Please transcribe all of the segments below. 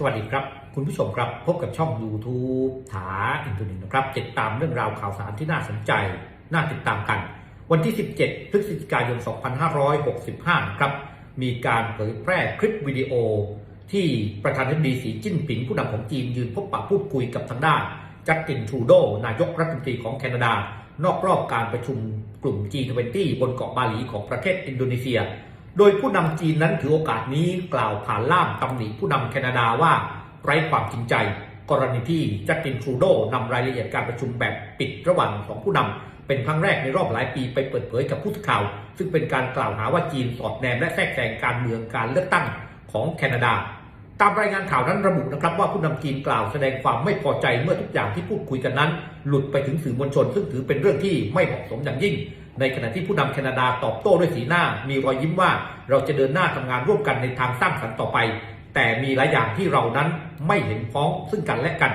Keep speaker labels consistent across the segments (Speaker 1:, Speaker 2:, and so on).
Speaker 1: สวัสดีครับ คุณผู้ชมครับพบกับช่อง YouTube ถาอินโทรเน็ตนะครับ ติดตามเรื่องราวข่าวสารที่น่าสนใจ น่าติดตามกัน วันที่ 17 พฤศจิกายน 2565 นะครับ มีการเผยแพร่คลิปวิดีโอ ที่ประธานาธิบดีสีจิ้นผิงผู้นำของจีนยืนพบปะพูดคุยกับทางด้านจัสตินทรูโดนายกรัฐมนตรีของแคนาดา นอกรอบการประชุมกลุ่ม G20 บนเกาะบาหลีของประเทศอินโดนีเซีย โดยผู้นำจีนนั้นถือโอกาสนี้กล่าวผ่านล่ามตำหนิผู้นำแคนาดาว่าไร้ความจริงใจ กรณีที่จัสตินทรูโดนำรายละเอียดการประชุมแบบปิดระหว่างสองผู้นำเป็นครั้งแรกในรอบหลายปีไปเปิดเผยกับผู้สื่อข่าว ซึ่งเป็นการกล่าวหาว่าจีนสอดแนมและแทรกแซงการเมืองการเลือกตั้งของแคนาดา ตามรายงานข่าวนั้นระบุนะครับว่าผู้นำจีนกล่าวแสดงความไม่พอใจเมื่อทุกอย่างที่พูดคุยกันนั้น หลุดไปถึงสื่อมวลชน ซึ่งถือเป็นเรื่องที่ไม่เหมาะสมอย่างยิ่ง ในขณะที่ผู้นำแคนาดาตอบโต้ด้วยสีหน้า มีรอยยิ้มว่าเราจะเดินหน้าทำงานร่วมกันในทางสร้างสรรค์ต่อไป แต่มีหลายอย่างที่เรานั้นไม่เห็นพ้องซึ่งกันและกัน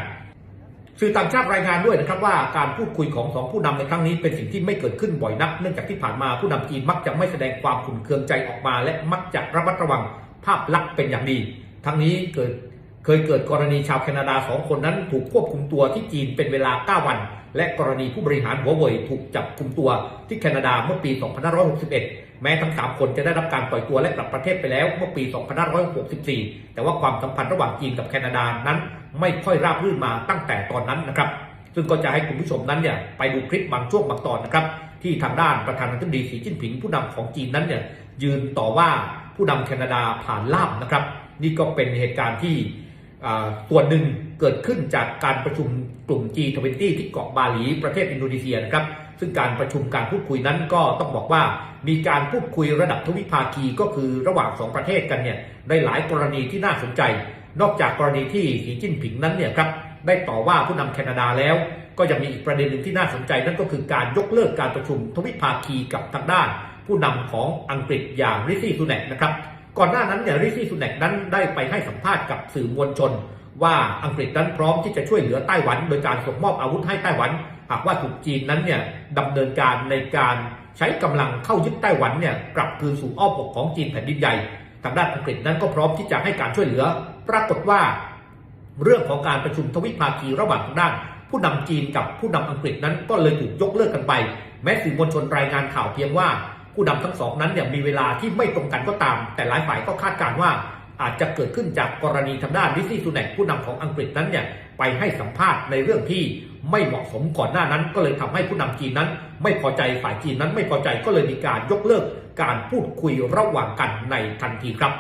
Speaker 1: สื่อต่างชาติรายงานด้วยนะครับว่าการพูดคุยของสองผู้นำในครั้งนี้เป็นสิ่งที่ไม่เกิดขึ้นบ่อยนัก เนื่องจากที่ผ่านมาผู้นำจีนมักจะไม่แสดงความขุ่นเคืองใจออกมา และมักจะระมัดระวังภาพลักษณ์เป็นอย่างดี ทั้งนี้เกิด เคยเกิดกรณีชาวแคนาดาสองคนนั้นถูกควบคุมตัวที่จีนเป็นเวลา 9 วัน และกรณีผู้บริหารหัวเว่ยถูกจับคุมตัวที่แคนาดาเมื่อปี 2561 แม้ทั้ง 3 คนจะได้รับการปล่อยตัวและกลับประเทศไปแล้วเมื่อปี 2564 แต่ว่าความสัมพันธ์ระหว่างจีนกับแคนาดานั้นไม่ค่อยราบรื่นมาตั้งแต่ตอนนั้นนะครับ ซึ่งก็จะให้คุณผู้ชมนั้นเนี่ยไปดูคลิปบางช่วงบางตอนนะครับที่ทางด้านประธานาธิบดีสีจิ้นผิงผู้นำของจีนนั้นเนี่ยยืนต่อว่าผู้นำแคนาดาผ่านล่ามนะครับ นี่ก็เป็นเหตุการณ์ที่ ส่วนหนึ่งเกิดขึ้นจากการประชุมกลุ่ม G20 ที่เกาะบาหลีประเทศอินโดนีเซียนะครับ ซึ่งการประชุมการพูดคุยนั้นก็ต้องบอกว่า มีการพูดคุยระดับทวิภาคีก็คือระหว่างสองประเทศกันเนี่ยในหลายกรณีที่น่าสนใจ นอกจากกรณีที่สีจิ้นผิงนั้นเนี่ยครับได้ต่อว่าผู้นำแคนาดาแล้ว ก็ยังมีอีกประเด็นหนึ่งที่น่าสนใจนั่นก็คือการยกเลิกการประชุมทวิภาคีกับทางด้าน ผู้นำของอังกฤษอย่างริซี่ซูแนกนะครับ ก่อนหน้านั้นเนี่ยริซี่ซูแนกนั้นได้ไปให้สัมภาษณ์กับสื่อมวลชน ว่าอังกฤษนั้นพร้อมที่จะช่วยเหลือไต้หวัน โดยการส่งมอบอาวุธให้ไต้หวัน หากว่าถูกจีนนั้นเนี่ยดำเนินการในการใช้กำลังเข้ายึดไต้หวันเนี่ยกลับคืนสู่อ้อมอกของจีนแผ่นดินใหญ่ทางด้านอังกฤษนั้นก็พร้อมที่จะให้การช่วยเหลือ ปรากฏว่า เรื่องของการประชุมทวิภาคีระหว่างทางด้าน ผู้นำจีนกับผู้นำอังกฤษนั้นก็เลยถูกยกเลิกกันไป แม้สื่อมวลชนรายงานข่าวเพียงว่า ผู้นำทั้งสองนั้นเนี่ยมีเวลาที่ไม่ตรงกันก็ตาม แต่หลายฝ่ายก็คาดการณ์ว่า อาจจะเกิดขึ้นจากกรณีทางด้านริซี่ซูแนกผู้นำของอังกฤษนั้นเนี่ยไปให้สัมภาษณ์ในเรื่องที่ไม่เหมาะสมก่อนหน้านั้น ก็เลยทำให้ผู้นำจีนนั้น ไม่พอใจฝ่ายจีนนั้นไม่พอใจก็เลยมีการยกเลิกการพูดคุยระหว่างกันในทันทีครับ